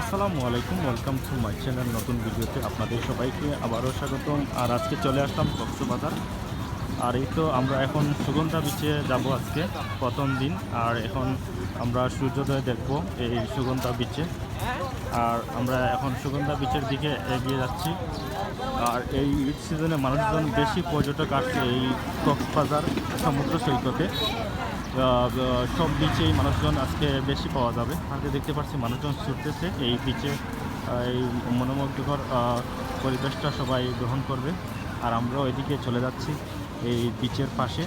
আসসালামু আলাইকুম welcome to my channel নতুন ভিডিওতে আপনাদের সবাইকে আবারও স্বাগত আর আজকে চলে আসলাম কক্সবাজার। আর এই তো আমরা এখন সুগন্ধা বিচে যাব আজকে, প্রথম দিন। আর এখন আমরা সূর্যোদয় দেখব এই সুগন্ধা বিচে আর আমরা এখন সুগন্ধা বিচের দিকে এগিয়ে যাচ্ছি। আর এই সিজনে মানুষজন বেশি পর্যটক আসছে এই কক্সবাজার সমুদ্র সৈকতে। সব বিচেই মানুষজন আজকে বেশি পাওয়া যাবে। আজকে দেখতে পাচ্ছি মানুষজন ছুটতেছে, এই বিচে এই মনোমুগ্ধকর পরিবেশটা সবাই গ্রহণ করবে। আর আমরাও এদিকে চলে যাচ্ছি এই বিচের পাশে।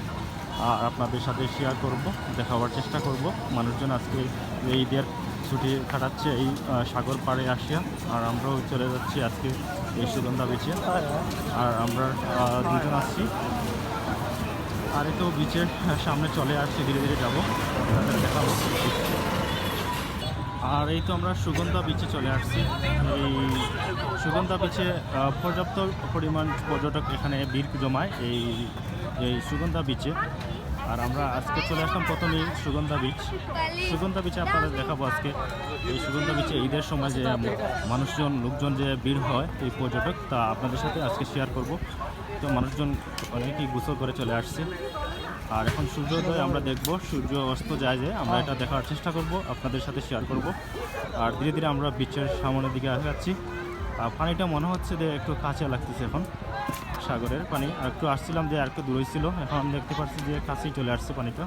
আর আপনাদের সাথে শেয়ার করব, দেখাবার চেষ্টা করব। মানুষজন আজকে এই ঈদের ছুটি কাটাচ্ছে এই সাগর পাড়ে আসিয়া। আর আমরাও চলে যাচ্ছি আজকে এই সুগন্ধা বিচে আর আমরা দুজন আসছি আর তো বিচের সামনে চলে আসছি, ধীরে ধীরে যাব। দেখাবো। আর এই তো আমরা সুগন্ধা বিচে চলে আসছি। এই সুগন্ধা বিচে পর্যাপ্ত পরিমাণ পর্যটক এখানে ভিড় জমায় এই এই সুগন্ধা বিচে আর আমরা আজকে চলে আসলাম প্রথমেই সুগন্ধা বিচ সুগন্ধা বিচে আপনাদের দেখাবো আজকে। এই সুগন্ধা বিচে ঈদের সময় যে মানুষজন, লোকজন যে ভিড় হয়, এই পর্যটক, তা আপনাদের সাথে আজকে শেয়ার করব। তো মানুষজন অনেকেই গোসল করে চলে আসছে। আর এখন সূর্যোদয় আমরা দেখব সূর্য অস্ত যায় যে, আমরা এটা দেখার চেষ্টা করব, আপনাদের সাথে শেয়ার করব। আর ধীরে ধীরে আমরা বিচের সামনের দিকে যাচ্ছি। আর পানিটা মনে হচ্ছে যে একটু কাছে লাগতেছে এখন, সাগরের পানি। আর একটু আসছিলাম যে, আর একটু দূরই ছিল। এখন আমি দেখতে পাচ্ছি যে, কাছেই চলে আসছে পানিটা।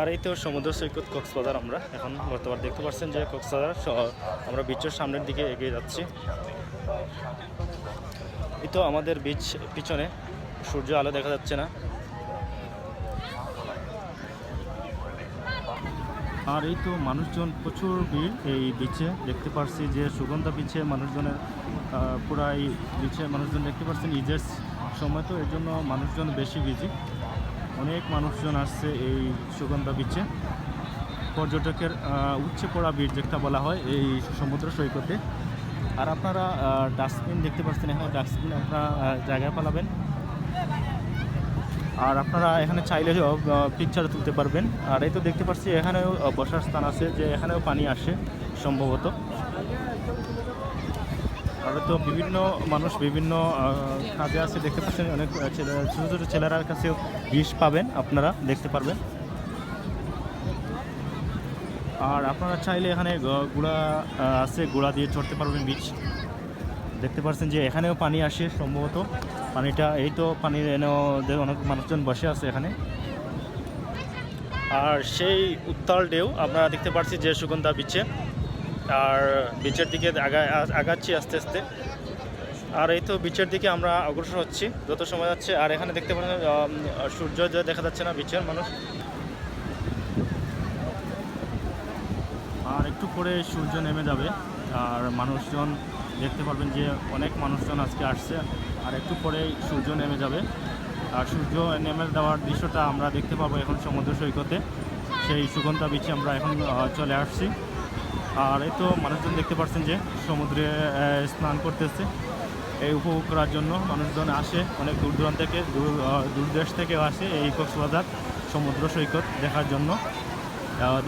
আর এই তো সমুদ্র সৈকত কক্সবাজার আমরা। এখন বর্তমান দেখতে পাচ্ছেন যে, কক্সবাজার আমরা বিচের সামনের দিকে এগিয়ে যাচ্ছি। এই তো আমাদের বিচ পিছনে। সূর্য আলো দেখা যাচ্ছে না। আর এই তো মানুষজন, প্রচুর ভিড় এই বিচে দেখতে পারছি যে সুগন্ধা বিচে মানুষজনের পুরা এই বিচে মানুষজন দেখতে পাচ্ছেন ঈদের সময় তো, এর জন্য মানুষজন বেশি বিজি অনেক মানুষজন আসছে এই সুগন্ধা বিচে পর্যটকের উপচে পড়া ভিড় যেটা বলা হয় এই সমুদ্র সৈকতে। আর আপনারা ডাস্টবিন দেখতে পাচ্ছেন এখানে ডাস্টবিন আপনারা জায়গায় পালাবেন। আর আপনারা এখানে চাইলে পিকচার তুলতে পারবেন। আর এই তো দেখতে পাচ্ছি, এখানেও বসার স্থান আছে, যে এখানেও পানি আসে, সম্ভবত। আর তো বিভিন্ন মানুষ, বিভিন্ন কাজে আছে, দেখতে পাচ্ছেন, অনেক ছেলে, ছোটো ছোটো ছেলেরার কাছেও বিষ পাবেন, আপনারা দেখতে পারবেন। আর আপনারা চাইলে এখানে গুড়া আছে গুড়া দিয়ে চড়তে পারবেন বীজ দেখতে পাচ্ছেন যে এখানেও পানি আসে সম্ভবত। পানিটা এই তো পানির এনেও যে অনেক মানুষজন বসে আছে এখানে। আর সেই উত্তাল ঢেউ আপনারা দেখতে পাচ্ছি যে সুগন্ধা বিচে আর বিচের দিকে আগা আগাচ্ছি আস্তে আস্তে। আর এই তো বিচের দিকে আমরা অগ্রসর হচ্ছি। যত সময় যাচ্ছে আর এখানে দেখতে পাচ্ছেন আম, সূর্য যে দেখা যাচ্ছে না বিচের মানুষ আর একটু পরে সূর্য নেমে যাবে। আর মানুষজন দেখতে পারবেন যে অনেক মানুষজন আজকে আসছে, আর একটু পরেই সূর্য নেমে যাবে। আর সূর্য নেমে দেওয়ার দৃশ্যটা আমরা দেখতে পাবো এখন সমুদ্র সৈকতে। সেই সুগন্ধা বিচে আমরা এখন চলে আসছি। আর এই তো মানুষজন দেখতে পাচ্ছেন যে সমুদ্রে স্নান করতেছে। এই উপভোগ করার জন্য মানুষজন আসে, অনেক দূর দূরান্ত থেকে, দূর দেশ থেকেও আসে এই কক্সবাজার সমুদ্র সৈকত দেখার জন্য।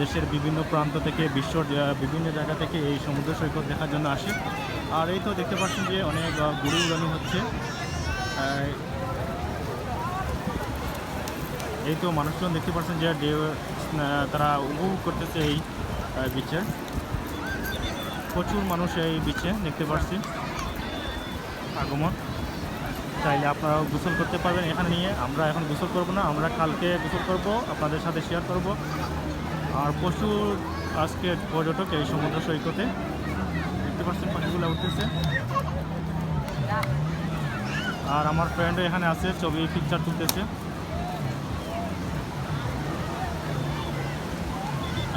দেশের বিভিন্ন প্রান্ত থেকে বিশ্বর বিভিন্ন জায়গা থেকে এই সমুদ্র সৈকত দেখার জন্য আসে। আর এই তো দেখতে পাচ্ছেন যে অনেক গুড়ি উড়ানি হচ্ছে। এই তো মানুষজন দেখতে পাচ্ছেন যে তারা উপভোগ করতেছে এই বিচে প্রচুর মানুষ এই বিচে দেখতে পাচ্ছি। আগমন। চাইলে আপনারাও গোসল করতে পারবেন এখানে নিয়ে। আমরা এখন গোসল করব না, আমরা কালকে গোসল করব, আপনাদের সাথে শেয়ার করব। আর প্রচুর আজকে পর্যটক এই সমুদ্র সৈকতে। দেখতে পাচ্ছেন পাখিগুলো উঠতেছে। আর আমার ফ্রেন্ড এখানে আছে, ছবি পিকচার তুলতেছে।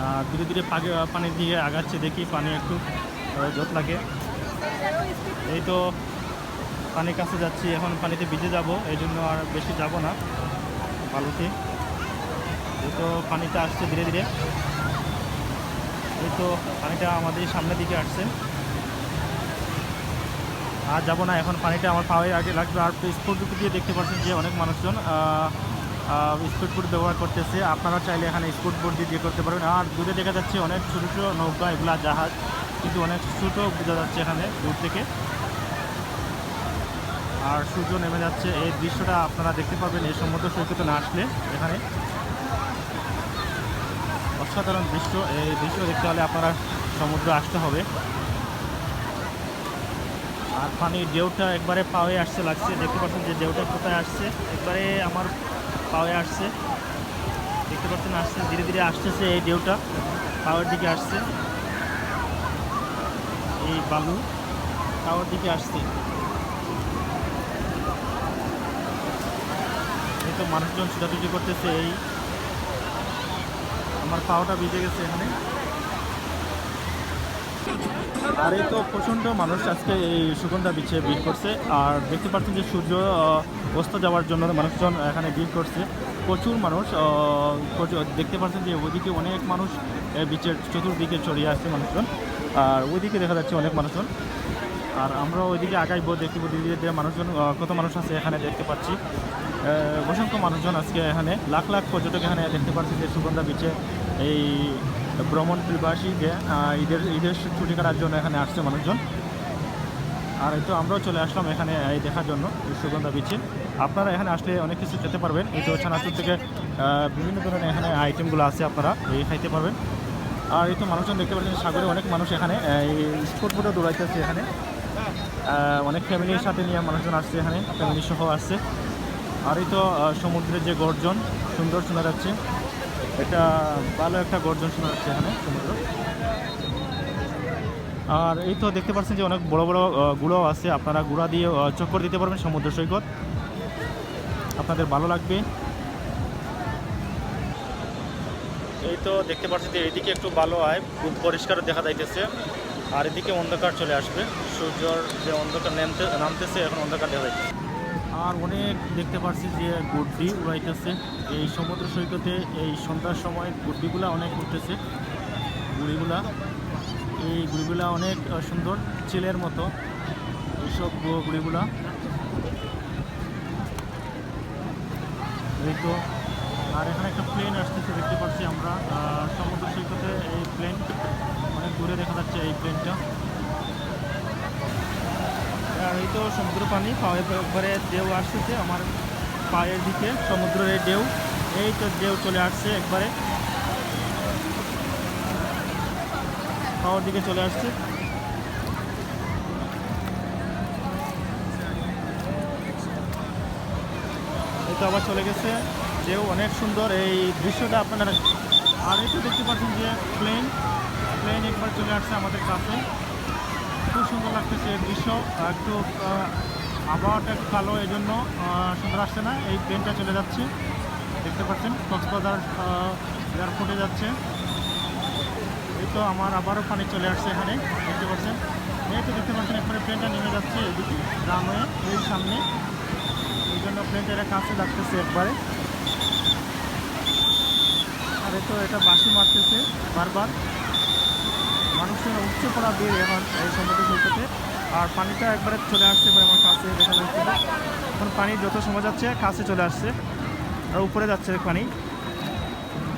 আর ধীরে ধীরে পানির দিকে আগাচ্ছে, দেখি পানি একটু জট লাগে। এই তো পানির কাছে যাচ্ছি, এখন পানিতে ভিজে যাব, এই জন্য আর বেশি যাব না। বালুতে এই তো পানিটা আসছে ধীরে ধীরে। এই তো পানিটা আমাদের সামনের দিকে আসছে। আর যাব না, এখন পানিটা আমার পাওয়ার আগে লাগবে। আর স্পোর্ট দিয়ে দেখতে পাচ্ছেন যে অনেক মানুষজন স্পিড বোট ব্যবহার করতেছে। আপনারা চাইলে এখানে স্পিড বোট দিয়ে করতে পারবেন। আর দূরে দেখা যাচ্ছে অনেক ছোটো ছোটো নৌকা, এগুলা জাহাজ, কিন্তু অনেক ছোটো বোঝা যাচ্ছে এখানে দূর থেকে। আর সূর্য নেমে যাচ্ছে। এই দৃশ্যটা আপনারা দেখতে পাবেন এই সমুদ্র সৈকতে না আসলে এখানে। অসাধারণ দৃশ্য। এই দৃশ্য দেখতে হলে আপনারা সমুদ্র আসতে হবে। আর পানির ঢেউটা একবারে পাওয়ে আসছে, লাগছে। দেখতে পাচ্ছেন যে ঢেউটা কোথায় আসছে? একবারে আমার পাওয়ে আসছে। দেখতে পাচ্ছেন আসছে, ধীরে ধীরে আসতেছে এই ঢেউটা। পাওয়ার দিকে আসছে। এই বালু পাওয়ার দিকে আসছে। তো মানুষজন ছোটাছুটি করতেছে এই আমার পাওয়াটা ভিজে গেছে এখানে। আর এই তো প্রচণ্ড মানুষ আজকে এই সুগন্ধা বিচে ভিড় করছে। আর দেখতে পাচ্ছেন যে সূর্য অস্ত যাওয়ার জন্য মানুষজন এখানে ভিড় করছে। প্রচুর মানুষ দেখতে পাচ্ছেন যে ওইদিকে অনেক মানুষ বিচের চতুর্দিকে ছড়িয়ে আসছে মানুষজন। আর ওইদিকে দেখা যাচ্ছে অনেক মানুষজন। আর আমরা ওইদিকে আগাইবো দেখতে ধীরে ধীরে মানুষজন কত মানুষ আছে এখানে দেখতে পাচ্ছি। অসংখ্য মানুষজন আজকে এখানে লাখ লাখ পর্যটক এখানে দেখতে পাচ্ছি যে সুগন্ধা বিচে এই ভ্রমণ পিপাসীকে আহ, ঈদের ঈদের ছুটি কাটার জন্য এখানে আসছে মানুষজন। আর এই তো আমরাও চলে আসলাম এখানে এই দেখার জন্য সুগন্ধা বিচে আপনারা এখানে আসলে অনেক কিছু খেতে পারবেন। এই তো ছানাচুর থেকে বিভিন্ন ধরনের এখানে আইটেমগুলো আছে আপনারা এই খাইতে পারবেন। আর এই তো মানুষজন দেখতে পাচ্ছেন সাগরে অনেক মানুষ এখানে এই স্পোর্ট বোটে দৌড়াইতেছে এখানে। অনেক ফ্যামিলির সাথে নিয়ে মানুষজন আসছে এখানে ফ্যামিলি সহ আসছে। আর এই তো সমুদ্রের যে গর্জন সুন্দর শোনা যাচ্ছে। এটা ভালো একটা গর্জন শোনা যাচ্ছে এখানে সমুদ্র। আর এই তো দেখতে পাচ্ছেন যে অনেক বড় বড় আহ, গুঁড়ো আছে। আপনারা গুঁড়া দিয়ে চক্কর দিতে পারবেন সমুদ্র সৈকত। আপনাদের ভালো লাগবে। এই তো দেখতে পাচ্ছি যে এইদিকে একটু ভালো হয় খুব পরিষ্কার দেখা যাইতেছে। আর এদিকে অন্ধকার চলে আসবে। সূর্যর যে অন্ধকার নামতে, নামতেছে, এখন অন্ধকার দেখা যাচ্ছে। আর অনেক দেখতে পাচ্ছি যে গুড্ডি উড়াইতেছে। এই সমুদ্র সৈকতে এই সন্ধ্যার সময় গুড্ডিগুলা অনেক উঠতেছে গুড়িগুলা, এই গুড়িগুলা অনেক সুন্দর চিলের মতো। এইসব গুড়িগুলা। তো, আর এখানে একটা প্লেন আসতেছে, দেখতে পাচ্ছি আমরা। সমুদ্র সৈকতে এই প্লেন দূরে দেখা যাচ্ছে এই প্লেনটা আর এই তো সমুদ্র পানি, পায়ে একবারে ঢেউ আসতেছে আমার পায়ের দিকে, সমুদ্রের ঢেউ। এই তো ঢেউ চলে আসছে একবারে। পাওয়ার দিকে চলে আসছে। এই তো আবার চলে গেছে। ঢেউ অনেক সুন্দর, এই দৃশ্যটা আপনারা আর তো দেখতে পাচ্ছেন যে প্লেন প্লেন একবার চলে আসছে আমাদের কাছে। খুব সুন্দর লাগতেছে এই দৃশ্য। একটু আবহাওয়াটা একটু কালো এই জন্য সুন্দর আসছে না। এই প্লেনটা চলে যাচ্ছে। দেখতে পাচ্ছেন, কক্সবাজার এয়ারপোর্টে যাচ্ছে। এই তো আমার আবারও পানি চলে আসছে এখানে। দেখতে পাচ্ছেন, এই তো দেখতে পাচ্ছেন একবারে প্লেনটা নেমে যাচ্ছে এদিকে রানওয়ে এই সামনে। এই জন্য প্লেনটা এটা কাছে লাগতেছে একবারে। আর তো এটা বাসি মারতেছে বারবার। মানুষের উঠছে পড়া বের এখন এই সমুদ্র সৈকতে। আর পানিটা একবারে চলে আসছে এবার আমার কাছে দেখা যাচ্ছে। এখন পানি যত সময় যাচ্ছে, কাছে চলে আসছে। আর উপরে যাচ্ছে পানি।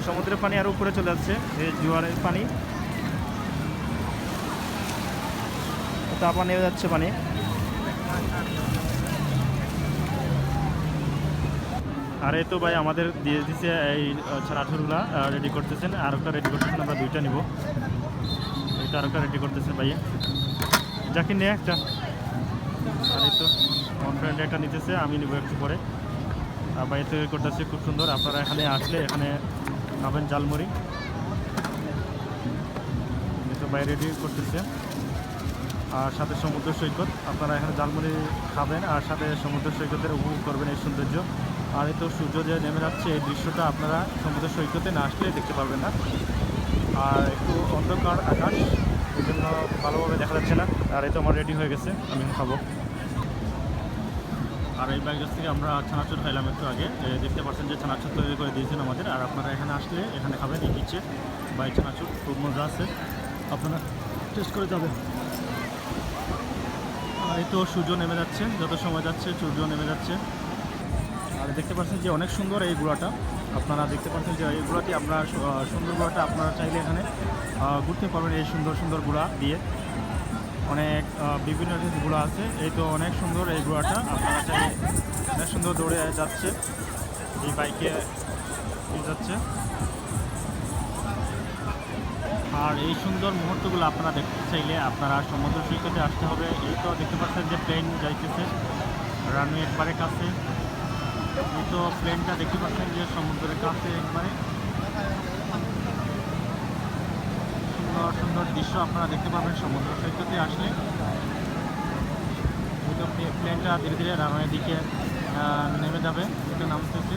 সমুদ্রের পানি আর উপরে চলে যাচ্ছে এই জোয়ারের পানি। তারপর নেমে যাচ্ছে পানি। আর এই তো ভাই আমাদের দিয়ে দিচ্ছে এই ছাড়াছুরগুলা রেডি করতেছেন। আর একটা রেডি করতেছেন, আমরা দুইটা নিব। আর রেডি করতেছে ভাইয়া। যাকে নে একটা আর এই তো আমার ফ্রেন্ড একটা নিতেছে, আমি নিব একটু পরে। আর ভাই তো করতেছে, খুব সুন্দর। আপনারা এখানে আসলে এখানে খাবেন জালমুড়ি তো ভাই রেডি করতেছে। আর সাথে সমুদ্র সৈকত। আপনারা এখানে জালমুড়ি খাবেন আর সাথে সমুদ্র সৈকতের উপভোগ করবেন এই সৌন্দর্য। আর এই তো সূর্য যে নেমে যাচ্ছে, এই দৃশ্যটা আপনারা সমুদ্র সৈকতে না আসলে দেখতে পারবেন না। আর একটু অন্ধকার আকাশ, এই জন্য ভালোভাবে দেখা যাচ্ছে না। আর এই তো আমার রেডি হয়ে গেছে, আমি খাব। আর এই ব্যাগের থেকে আমরা ছানাচুর খাইলাম একটু আগে। দেখতে পাচ্ছেন যে ছানাচুর তৈরি করে দিয়েছেন আমাদের। আর আপনারা এখানে আসলে এখানে খাবেন, এই নিচে বা এই ছানাচুর, খুব মজা আছে। আপনারা টেস্ট করে যাবেন। এই তো সূর্য নেমে যাচ্ছে, যত সময় যাচ্ছে সূর্য নেমে যাচ্ছে। আর দেখতে পাচ্ছেন যে অনেক সুন্দর এই গুড়াটা। আপনারা দেখতে পাচ্ছেন যে এই গুড়াটি আপনার সুন্দর গুড়াটা আপনারা চাইলে এখানে ঘুরতে পারবেন এই সুন্দর সুন্দর গুড়া দিয়ে। অনেক বিভিন্ন গুঁড়া আছে। এই তো অনেক সুন্দর এই গুঁড়াটা। আপনারা চাইলে অনেক সুন্দর দৌড়ে যাচ্ছে। এই বাইকে যাচ্ছে। আর এই সুন্দর মুহূর্তগুলো আপনারা দেখতে চাইলে আপনারা সমুদ্র সৈকতে আসতে হবে। এই তো দেখতে পাচ্ছেন যে প্লেন যাইতেছে। রানওয়ে একবারে কাছে। এই তো প্লেনটা দেখতে পাচ্ছেন যে সমুদ্রের কাছে একবারে। সুন্দর সুন্দর দৃশ্য আপনারা দেখতে পাবেন সমুদ্র সৈকতে আসলে। এই তো প্লে- প্লেনটা ধীরে ধীরে রানওয়ের দিকে নেমে যাবে। এটা নামতেছে।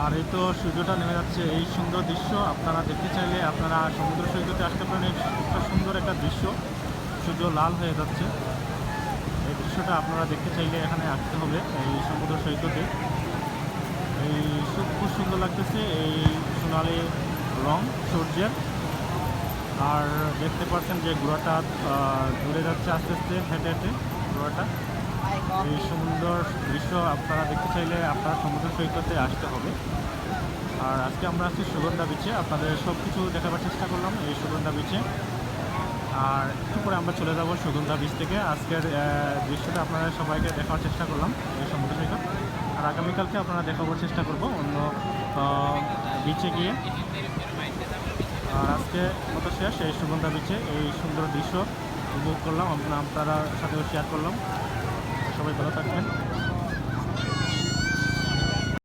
আর এই তো সূর্যটা নেমে যাচ্ছে। এই সুন্দর দৃশ্য আপনারা দেখতে চাইলে আপনারা সমুদ্র সৈকতে আসতে পারেন। সুন্দর একটা দৃশ্য। সূর্য লাল হয়ে যাচ্ছে। দৃশ্যটা আপনারা দেখতে চাইলে এখানে আসতে হবে এই সমুদ্র সৈকতে। এই খুব সুন্দর লাগতেছে এই সোনালি রং, সূর্যের। আর দেখতে পাচ্ছেন যে ঘোড়াটা দূরে যাচ্ছে আস্তে আস্তে, হেঁটে হেঁটে ঘোড়াটা। এই সুন্দর দৃশ্য আপনারা দেখতে চাইলে আপনারা সমুদ্র সৈকতে আসতে হবে। আর আজকে আমরা আছি সুগন্ধা বিচে আপনাদের সব কিছু দেখাবার চেষ্টা করলাম এই সুগন্ধা বিচে আর একটু পরে আমরা চলে যাব সুগন্ধা বিচ থেকে। আজকের দৃশ্যটা আপনারা সবাইকে দেখার চেষ্টা করলাম এই সমুদ্র সৈকত। আর আগামীকালকে আপনারা দেখাবার চেষ্টা করব অন্য বিচে গিয়ে। আর আজকে মতো শেষ এই সুগন্ধা বিচে এই সুন্দর দৃশ্য উপভোগ করলাম। আপনারা সাথেও শেয়ার করলাম। সবাই ভালো থাকবেন।